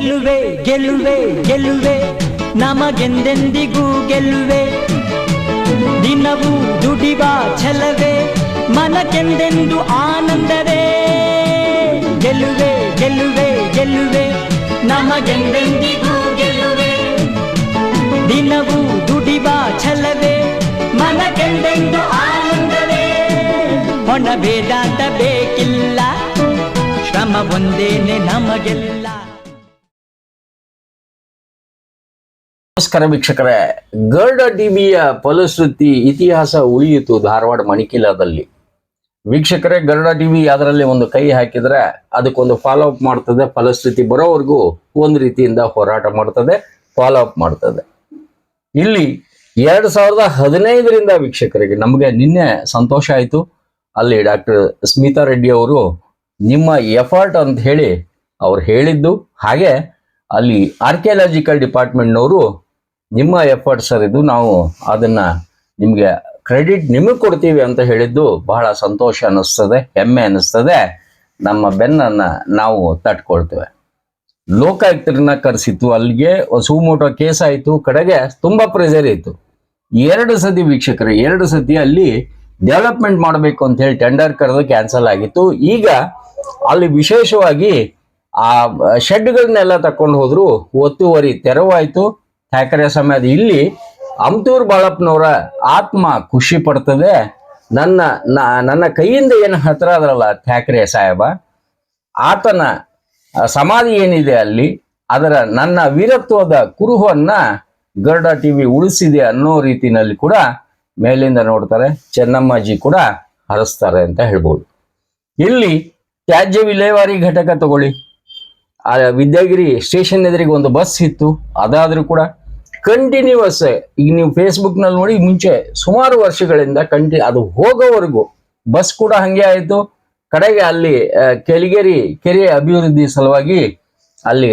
ಗೆಲುವೆ ಗೆಲುವೆ ನಮಗೆಂದೆಂದಿಗೂ ಗೆಲುವೆ ದಿನವೂ ದುಡಿವ ಛಲವೇ ಮನಕ್ಕೆಂದೆಂದು ಆನಂದವೇ. ಗೆಲುವೆ ಗೆಲುವೆ ಗೆಲುವೆ ನಮಗೆಂದೆಂದಿಗೂ ಗೆಲುವೆ ದಿನವೂ ದುಡಿವ ಛಲವೇ ಮನಕ್ಕೆಂದೆಂದು ಆನಂದವೇ. ಹೊಣ ವೇದಾಂತ ಬೇಕಿಲ್ಲ, ಶ್ರಮ ಒಂದೇನೆ ನಮಗೆಲ್ಲ. ನಮಸ್ಕಾರ ವೀಕ್ಷಕರೇ, ಗರ್ಡ ಟಿವಿಯ ಫಲಶ್ರುತಿ ಇತಿಹಾಸ ಉಳಿಯಿತು ಧಾರವಾಡ ಮಣಿಕಿಲಾದಲ್ಲಿ. ವೀಕ್ಷಕರೇ, ಗರ್ಡ ಟಿವಿ ಅದರಲ್ಲಿ ಒಂದು ಕೈ ಹಾಕಿದ್ರೆ ಅದಕ್ಕೊಂದು ಫಾಲೋ ಅಪ್ ಮಾಡ್ತದೆ, ಫಲಶ್ರುತಿ ಬರೋವರೆಗೂ ಒಂದು ರೀತಿಯಿಂದ ಹೋರಾಟ ಮಾಡ್ತದೆ ಫಾಲೋ ಅಪ್ ಮಾಡ್ತದೆ. ಇಲ್ಲಿ ಎರಡ್ ಸಾವಿರದ ಹದಿನೈದರಿಂದ ವೀಕ್ಷಕರಿಗೆ ನಮಗೆ ನಿನ್ನೆ ಸಂತೋಷ ಆಯಿತು. ಅಲ್ಲಿ ಡಾಕ್ಟರ್ ಸ್ಮಿತಾ ರೆಡ್ಡಿ ಅವರು ನಿಮ್ಮ ಎಫರ್ಟ್ ಅಂತ ಹೇಳಿ ಅವ್ರು ಹೇಳಿದ್ದು. ಹಾಗೆ ಅಲ್ಲಿ ಆರ್ಕಿಯಾಲಜಿಕಲ್ ಡಿಪಾರ್ಟ್ಮೆಂಟ್ನವರು ನಿಮ್ಮ ಎಫರ್ಟ್ ಸರ್ ಇದು ನಾವು ಅದನ್ನ ನಿಮಗೆ ಕ್ರೆಡಿಟ್ ನಿಮಗೆ ಕೊಡ್ತೀವಿ ಅಂತ ಹೇಳಿದ್ದು ಬಹಳ ಸಂತೋಷ ಅನ್ನಿಸ್ತದೆ, ಹೆಮ್ಮೆ ಅನ್ನಿಸ್ತದೆ. ನಮ್ಮ ಬೆನ್ನನ್ನ ನಾವು ತಟ್ಕೊಳ್ತೇವೆ. ಲೋಕಾಯುಕ್ತರನ್ನ ಕರೆಸಿತ್ತು, ಅಲ್ಲಿಗೆ ಸುಮೋಟೋ ಕೇಸ್ ಆಯಿತು, ಕಡೆಗೆ ತುಂಬಾ ಪ್ರೆಷರ್ ಇತ್ತು. ಎರಡು ಸತಿ ವೀಕ್ಷಕರು, ಎರಡು ಸತಿ ಅಲ್ಲಿ ಡೆವಲಪ್ಮೆಂಟ್ ಮಾಡಬೇಕು ಅಂತ ಹೇಳಿ ಟೆಂಡರ್ ಕರೆದು ಕ್ಯಾನ್ಸಲ್ ಆಗಿತ್ತು. ಈಗ ಅಲ್ಲಿ ವಿಶೇಷವಾಗಿ ಆ ಶೆಡ್ಗಳನ್ನೆಲ್ಲ ತಕೊಂಡು ಹೋದ್ರು, ಒತ್ತುವರಿ ತೆರವಾಯ್ತು. ಠಾಕರೆ ಸಮಯದ ಇಲ್ಲಿ ಅಮ್ತೂರ್ ಬಾಳಪ್ಪನವರ ಆತ್ಮ ಖುಷಿ ಪಡ್ತದೆ. ನನ್ನ ನನ್ನ ಕೈಯಿಂದ ಏನು ಹತ್ರ ಅದರಲ್ಲ ಠಾಕ್ರೆ ಸಾಹೇಬ, ಆತನ ಸಮಾಧಿ ಏನಿದೆ ಅಲ್ಲಿ, ಅದರ ನನ್ನ ವೀರತ್ವದ ಕುರುಹನ್ನ ಟಿ ವಿ ಉಳಿಸಿದೆ ಅನ್ನೋ ರೀತಿನಲ್ಲಿ ಕೂಡ ಮೇಲಿಂದ ನೋಡ್ತಾರೆ, ಚೆನ್ನಮ್ಮಾಜಿ ಕೂಡ ಹರಿಸ್ತಾರೆ ಅಂತ ಹೇಳ್ಬೋದು. ಇಲ್ಲಿ ತ್ಯಾಜ್ಯ ವಿಲೇವಾರಿ ಘಟಕ ತಗೊಳ್ಳಿ. ಆ, ವಿದ್ಯಾಗಿರಿ ಸ್ಟೇಷನ್ ಎದುರಿಗೆ ಒಂದು ಬಸ್ ಇತ್ತು, ಅದಾದರೂ ಕೂಡ ಕಂಟಿನ್ಯೂಸ್ ಈಗ ನೀವು ಫೇಸ್ಬುಕ್ನಲ್ಲಿ ನೋಡಿ ಮುಂಚೆ ಸುಮಾರು ವರ್ಷಗಳಿಂದ ಕಂಟಿ ಅದು ಹೋಗೋವರೆಗೂ ಬಸ್ ಕೂಡ ಹಂಗೆ ಆಯಿತು. ಕಡೆಗೆ ಅಲ್ಲಿ ಕೆಲಿಗೇರಿ ಕೆರೆ ಅಭಿವೃದ್ಧಿ ಸಲುವಾಗಿ ಅಲ್ಲಿ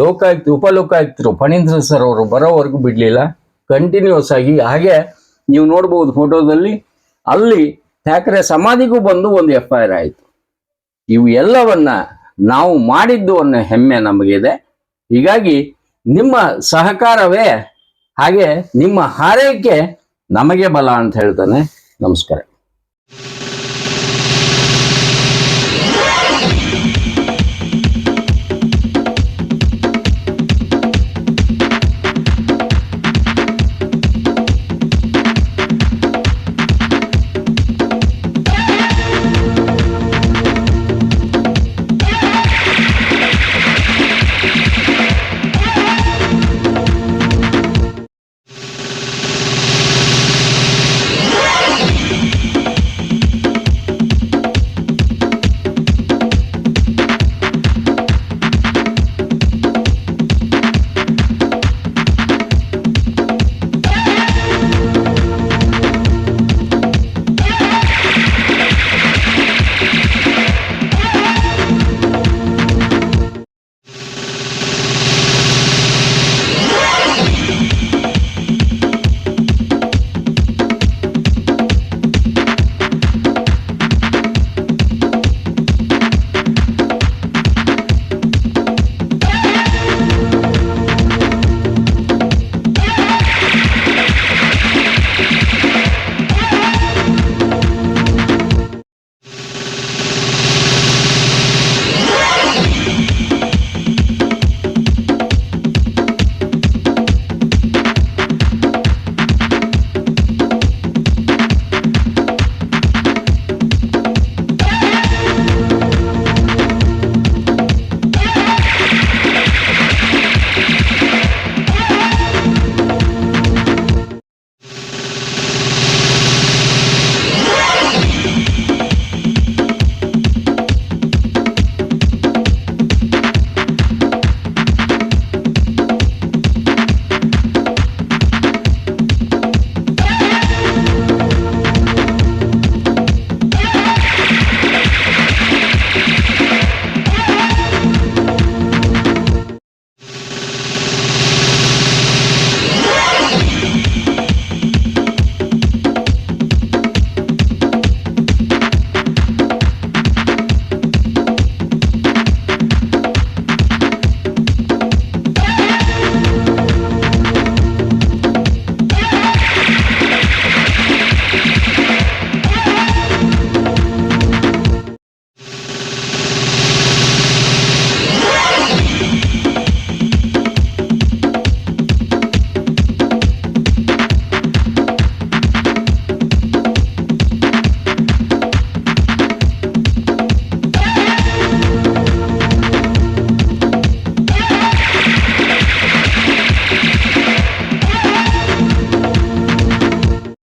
ಲೋಕಾಯುಕ್ತ, ಉಪಲೋಕಾಯುಕ್ತರು ಫಣೀಂದ್ರ ಸರ್ ಅವರು ಬರೋವರೆಗೂ ಬಿಡಲಿಲ್ಲ. ಕಂಟಿನ್ಯೂಸ್ ಆಗಿ, ಹಾಗೆ ನೀವು ನೋಡ್ಬೋದು ಫೋಟೋದಲ್ಲಿ ಅಲ್ಲಿ ಠಾಕ್ರೆ ಸಮಾಧಿಗೂ ಬಂದು ಒಂದು ಎಫ್ ಐ ಆರ್ ಆಯಿತು. ಇವು ಎಲ್ಲವನ್ನ ನಾವು ಮಾಡಿದ್ದು ಅನ್ನೋ ಹೆಮ್ಮೆ ನಮಗಿದೆ. ಹೀಗಾಗಿ ನಿಮ್ಮ ಸಹಕಾರವೇ ಹಾಗೆ ನಿಮ್ಮ ಹಾರೈಕೆ ನಮಗೆ ಬಲ ಅಂತ ಹೇಳ್ತಾನೆ ನಮಸ್ಕಾರ.